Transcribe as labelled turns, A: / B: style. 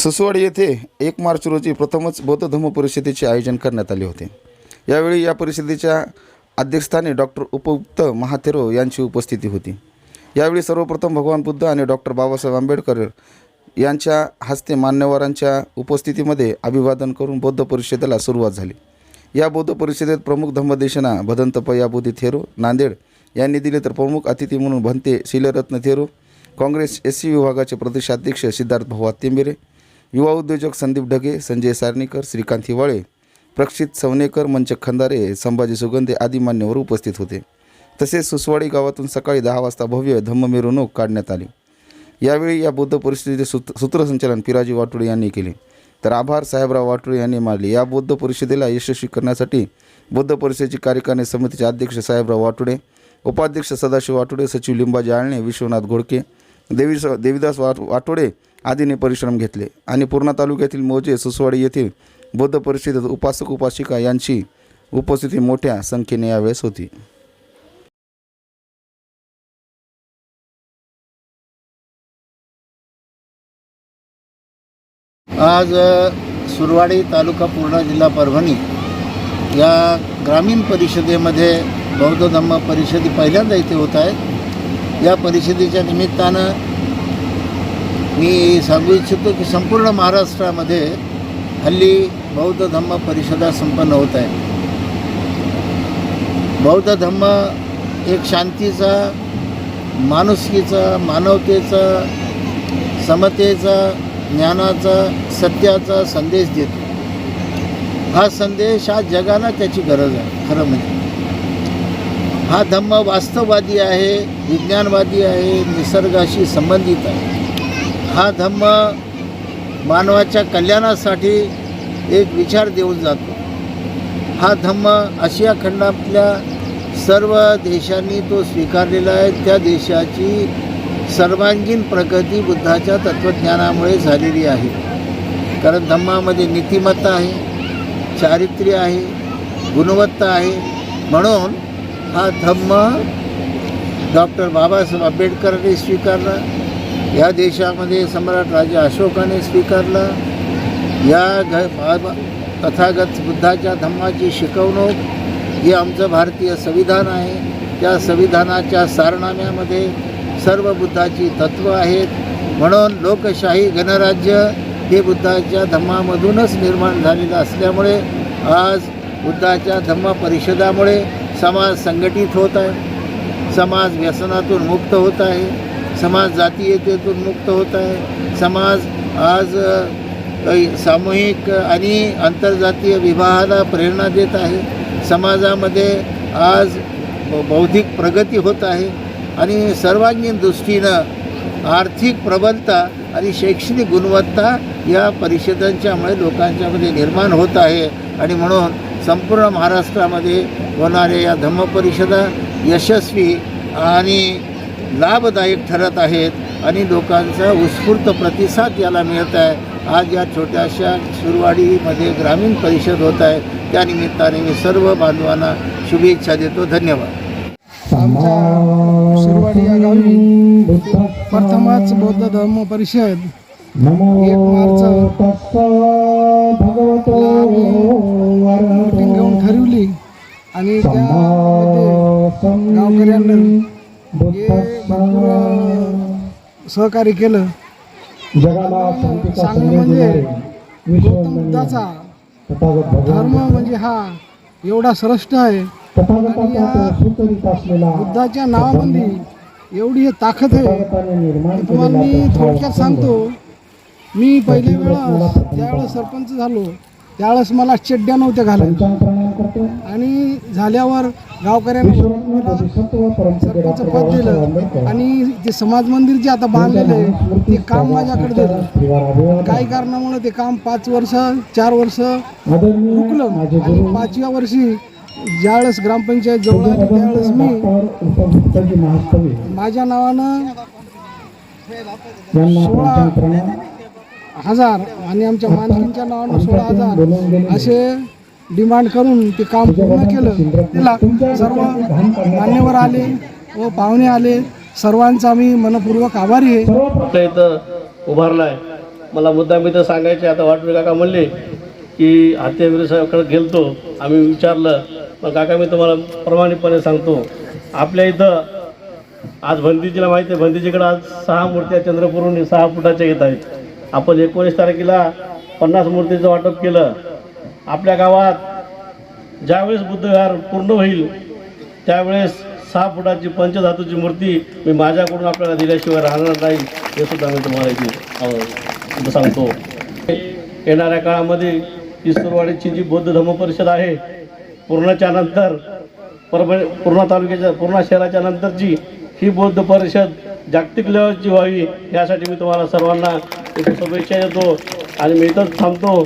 A: ससवाड येथे एक मार्च रोजी प्रथमच बौद्ध धम्म परिषदेचे आयोजन करण्यात आले होते. यावेळी या परिषदेच्या अध्यक्षस्थानी डॉक्टर उपयुक्त महाथेरो यांची उपस्थिती होती. यावेळी सर्वप्रथम भगवान बुद्ध आणि डॉक्टर बाबासाहेब आंबेडकर यांच्या हस्ते मान्यवरांच्या उपस्थितीमध्ये अभिवादन करून बौद्ध परिषदेला सुरुवात झाली. या बौद्ध परिषदेत प्रमुख धम्मदेशना भदंत पयाबुदी थेरो नांदेड यांनी दिले तर प्रमुख अतिथी म्हणून भंते शिलरत्न थेरो काँग्रेस एस सी विभागाचे प्रदेशाध्यक्ष सिद्धार्थ भवा तिंबिरे युवा उद्योजक संदीप ढगे संजय सारणीकर श्रीकांत हिवाळे प्रक्षित सवनेकर मंचक खंदारे संभाजी सुगंधे आदी मान्यवर उपस्थित होते. तसेच सुसवाडी गावातून सकाळी दहा वाजता भव्य धम्म मिरवणूक काढण्यात आली. यावेळी या बौद्ध परिषदेचे सूत सूत्रसंचालन पिराजी वाटोळे यांनी केले. तर आभार साहेबराव वाटोळे यांनी मानले. या बौद्ध परिषदेला यशस्वी करण्यासाठी बौद्ध परिषदेची कार्यकारिणी समितीचे अध्यक्ष साहेबराव वाटोळे उपाध्यक्ष सदाशिव वाटोळे सचिव लिंबाजी आळणे विश्वनाथ घोडके देवी देवीदास वाट वाटोळे आदीने परिश्रम घेतले. आणि पूर्णा तालुक्यातील मोजे सुसवाडी येथील बौद्ध परिषदेत उपासक उपासिका यांची उपस्थिती मोठ्या संख्येने यावेळेस होती.
B: आज सुरवाडी तालुका पूर्णा जिल्हा परभणी या ग्रामीण परिषदेमध्ये बौद्ध धम्म परिषद पहिल्यांदा इथे होत आहेत या परिषदेच्या निमित्तानं मी सांगू इच्छितो की संपूर्ण महाराष्ट्रामध्ये हल्ली बौद्ध धम्म परिषदा संपन्न होत आहे. बौद्ध धम्म एक शांतीचा माणुसकीचा मानवतेचा समतेचा ज्ञानाचा सत्याचा संदेश देतो. हा संदेश हा जगाला त्याची गरज आहे खरं म्हणजे. हा धम्म वास्तववादी आहे विज्ञानवादी आहे निसर्गाशी संबंधित आहे. हा धम्म मानवाच्या कल्याणासाठी एक विचार देऊन जातो. हा धम्म आशिया खंडातल्या सर्व देशांनी तो स्वीकारलेला आहे. त्या देशाची सर्वांगीण प्रगती बुद्धाच्या तत्त्वज्ञानामुळे झालेली आहे. कारण धम्मामध्ये नीतिमत्ता आहे चारित्र्य आहे गुणवत्ता आहे. म्हणून हा धम्म डॉक्टर बाबासाहेब आंबेडकरांनी स्वीकारला या देशामध्ये सम्राट राजा अशोकाने स्वीकारला या घ बा- तथागत बुद्धाच्या धम्माची शिकवणूक हे आमचं भारतीय संविधान आहे त्या संविधानाच्या सारनाम्यामध्ये सर्व बुद्धाची तत्त्व आहेत म्हणून लोकशाही गणराज्य हे बुद्धाच्या धम्मामधूनच निर्माण झालेलं असल्यामुळे आज बुद्धाच्या धम्म परिषदामुळे समाज संघटित होत आहे. समाज व्यसनातून मुक्त होत आहे. समाज जातीयतेतून मुक्त होत आहे. समाज आज सामूहिक आणि आंतरजातीय विवाहाला प्रेरणा देत आहे. समाजामध्ये आज बौद्धिक प्रगती होत आहे आणि सर्वांगीण दृष्टीनं आर्थिक प्रबलता आणि शैक्षणिक गुणवत्ता या परिषदांच्यामुळे लोकांच्यामध्ये निर्माण होत आहे. आणि म्हणून संपूर्ण महाराष्ट्रामध्ये होणाऱ्या या धम्म परिषदा यशस्वी आणि लाभदायक ठरत आहेत आणि लोकांचा उत्स्फूर्त प्रतिसाद याला मिळत आहे. आज या छोट्याशा सुरवाडीमध्ये ग्रामीण परिषद होत आहे. त्या निमित्ताने मी सर्व बांधवांना शुभेच्छा देतो. धन्यवाद.
C: आमच्या सुरवाडी या गावी प्रथमच बौद्ध धर्म परिषद. एक मार्च. आणि त्यामध्ये गावकऱ्यांना हे भरपूर सहकार्य केलं. सांगणं म्हणजे गौतम बुद्धाचा धर्म म्हणजे हा एवढा श्रेष्ठ आहे. बुद्धाच्या नावामध्ये एवढी ताकद आहे. तुम्हाला मी थोडक्यात सांगतो. मी पहिल्या वेळेस ज्यावेळेस सरपंच झालो त्यावेळेस मला चड्ड्या नव्हत्या करतो आणि झाल्यावर गावकऱ्यांना सरपंच पद दिलं. आणि ते समाज मंदिर जे आता बांधलेलं आहे ते काम माझ्याकडे दिलं. काही कारणामुळे ते काम पाच वर्ष चार वर्ष रुकलं. आणि पाचव्या वर्षी ज्यावेळेस ग्रामपंचायत जवळ आली त्यावेळेस मी माझ्या नावानं सोळा हजार आणि आमच्या मालकींच्या नावानं सोळा हजार असे डिमांड करून ते काम पूर्ण केलं. त्याला सर्व मान्यवर आले व पाहुणे आले. सर्वांचा आम्ही मनपूर्वक आभारी आहे.
D: आपल्या इथं उभारला आहे मला मुद्दाम इथं सांगायचे आता वाटवे काका म्हणले की हत्यावीर साहेबकडे गेलतो आम्ही विचारलं. मग काका मी तुम्हाला प्रमाणितपणे सांगतो आपल्या इथं आज भंतीजीला माहिती आहे भंतीजीकडे आज सहा मूर्त्या चंद्रपूरहून सहा फुटाच्या येत आहेत. आपण एकोणीस तारखेला पन्नास मूर्तीचं वाटप केलं. आपल्या गावात ज्यावेळेस बुद्धविहार पूर्ण होईल त्यावेळेस सहा फुटाची पंचधातूची मूर्ती मी माझ्याकडून आपल्याला दिल्याशिवाय राहणार नाही हे सुद्धा मी तुम्हाला इथे सांगतो. येणाऱ्या काळामध्ये किस्तूरवाडीची जी बौद्ध धर्म परिषद आहे पूर्णच्या नंतर परभणी पूर्णा तालुक्याच्या पूर्णा शहराच्या नंतरची ही बौद्ध परिषद जागतिक लेवलची व्हावी यासाठी मी तुम्हाला सर्वांना एक शुभेच्छा देतो आणि मी इथंच थांबतो.